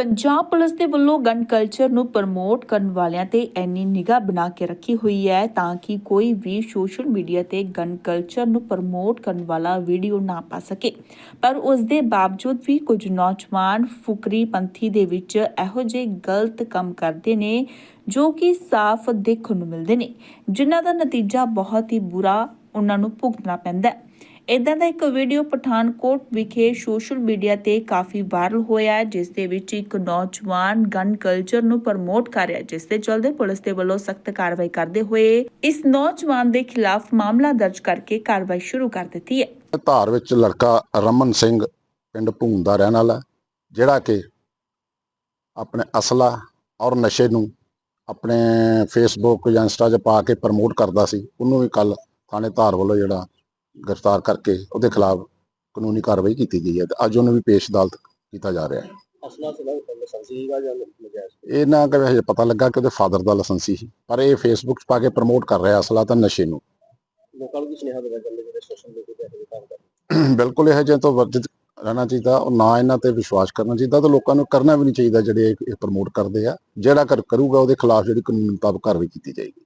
Punjab police ਦੇ ਵੱਲੋਂ gun culture ਨੂੰ ਪ੍ਰਮੋਟ ਕਰਨ ਵਾਲਿਆਂ ਤੇ ਇੰਨੀ ਨਿਗਾਹ ਬਣਾ ਕੇ ਰੱਖੀ ਹੋਈ ਹੈ ਤਾਂ ਕਿ ਕੋਈ ਵੀ ਸੋਸ਼ਲ ਮੀਡੀਆ ਤੇ ਗਨ ਕਲਚਰ ਨੂੰ ਪ੍ਰਮੋਟ ਕਰਨ ਵਾਲਾ ਵੀਡੀਓ ਨਾ ਪਾ ਸਕੇ। ਪਰ ਉਸ ਦੇ ਬਾਵਜੂਦ ਵੀ ਕੁਝ ਨੌਜਵਾਨ ਫੁਕਰੀ ਪੰਥੀ ਦੇ ਵਿੱਚ ਇਹੋ ਜਿਹੇ ਗਲਤ ਕੰਮ ਕਰਦੇ ਨੇ ਜੋ ਕਿ ਸਾਫ਼ ਦੇਖਣ ਨੂੰ ਮਿਲਦੇ ਨੇ, ਜਿਨ੍ਹਾਂ ਦਾ ਨਤੀਜਾ ਬਹੁਤ ਹੀ ਬੁਰਾ ਉਹਨਾਂ ਨੂੰ ਭੁਗਤਣਾ ਪੈਂਦਾ ਹੈ। ਇਦਾਂ ਦਾ ਇੱਕ ਵੀਡੀਓ ਪਠਾਨਕੋਟ ਵਿਖੇ ਸੋਸ਼ਲ ਮੀਡੀਆ ਤੇ ਕਾਫੀ ਵਾਇਰਲ ਹੋਇਆ ਹੈ, ਜਿਸ ਦੇ ਵਿੱਚ ਇੱਕ ਨੌਜਵਾਨ ਗਨ ਕਲਚਰ ਨੂੰ ਪ੍ਰਮੋਟ ਕਰ ਰਿਹਾ ਜਿਸ ਦੇ ਚਲਦੇ ਪੁਲਿਸ ਦੇ ਵੱਲੋਂ ਸਖਤ ਕਾਰਵਾਈ ਕਰਦੇ ਹੋਏ ਇਸ ਨੌਜਵਾਨ ਦੇ ਖਿਲਾਫ ਮਾਮਲਾ ਦਰਜ ਕਰਕੇ ਕਾਰਵਾਈ ਸ਼ੁਰੂ ਕਰ ਦਿੱਤੀ ਹੈ। ਧਾਰ ਵਿੱਚ ਲੜਕਾ ਰਮਨ ਸਿੰਘ ਪਿੰਡ ਭੂਮ ਦਾ ਰਹਿਣ ਵਾਲਾ ਜਿਹੜਾ ਕਿ ਆਪਣੇ ਅਸਲਾ ਔਰ ਨਸ਼ੇ ਨੂੰ ਆਪਣੇ ਫੇਸਬੁੱਕ ਜਾਂ ਇੰਸਟਾ 'ਚ ਪਾ ਕੇ ਪ੍ਰਮੋਟ ਕਰਦਾ ਸੀ, ਉਹਨੂੰ ਵੀ ਕੱਲ ਥਾਣੇ ਧਾਰ ਵੱਲੋਂ ਜਿਹੜਾ ਗ੍ਰਿਫਤਾਰ ਕਰਕੇ ਉਹਦੇ ਖਿਲਾਫ ਕਾਨੂੰਨੀ ਕਾਰਵਾਈ ਕੀਤੀ ਗਈ ਹੈ ਤੇ ਅੱਜ ਉਹਨੂੰ ਵੀ ਪੇਸ਼ ਅਦਾਲਤ ਕੀਤਾ ਜਾ ਰਿਹਾ ਹੈ। ਅਸਲਾ ਇਹ ਨਾ ਕਿ ਹਜੇ ਪਤਾ ਲੱਗਾ ਕਿ ਉਹਦੇ ਫਾਦਰ ਦਾ ਲਾਇਸੈਂਸੀ ਸੀ ਪਰ ਇਹ ਫੇਸਬੁੱਕ 'ਚ ਪਾ ਕੇ ਪ੍ਰਮੋਟ ਕਰ ਰਿਹਾ ਅਸਲਾ ਤਾਂ ਨਸ਼ੇ ਨੂੰ। ਲੋਕਾਂ ਨੂੰ ਵੀ ਸੁਨੇਹਾ ਦੇਣਾ ਚਾਹੁੰਦੇ ਜਿਹੜੇ ਸੋਸ਼ਲ ਮੀਡੀਆ ਤੇ ਇਹ ਕੰਮ ਕਰਦੇ? ਬਿਲਕੁਲ ਇਹ ਜਿਹੇ ਤੋਂ ਵਰਜਿਤ ਰਹਿਣਾ ਚਾਹੀਦਾ ਔਰ ਨਾ ਇਹਨਾਂ ਤੇ ਵਿਸ਼ਵਾਸ ਕਰਨਾ ਚਾਹੀਦਾ ਤੇ ਲੋਕਾਂ ਨੂੰ ਕਰਨਾ ਵੀ ਨਹੀਂ ਚਾਹੀਦਾ ਜਿਹੜੇ ਇਹ ਪ੍ਰਮੋਟ ਕਰਦੇ ਆ। ਜਿਹੜਾ ਕਰ ਕਰੂਗਾ ਉਹਦੇ ਖਿਲਾਫ ਜਿਹੜੀ ਕਾਨੂੰਨ ਮੁਤਾਬਕ ਕਾਰਵਾਈ ਕੀਤੀ ਜਾਏਗੀ।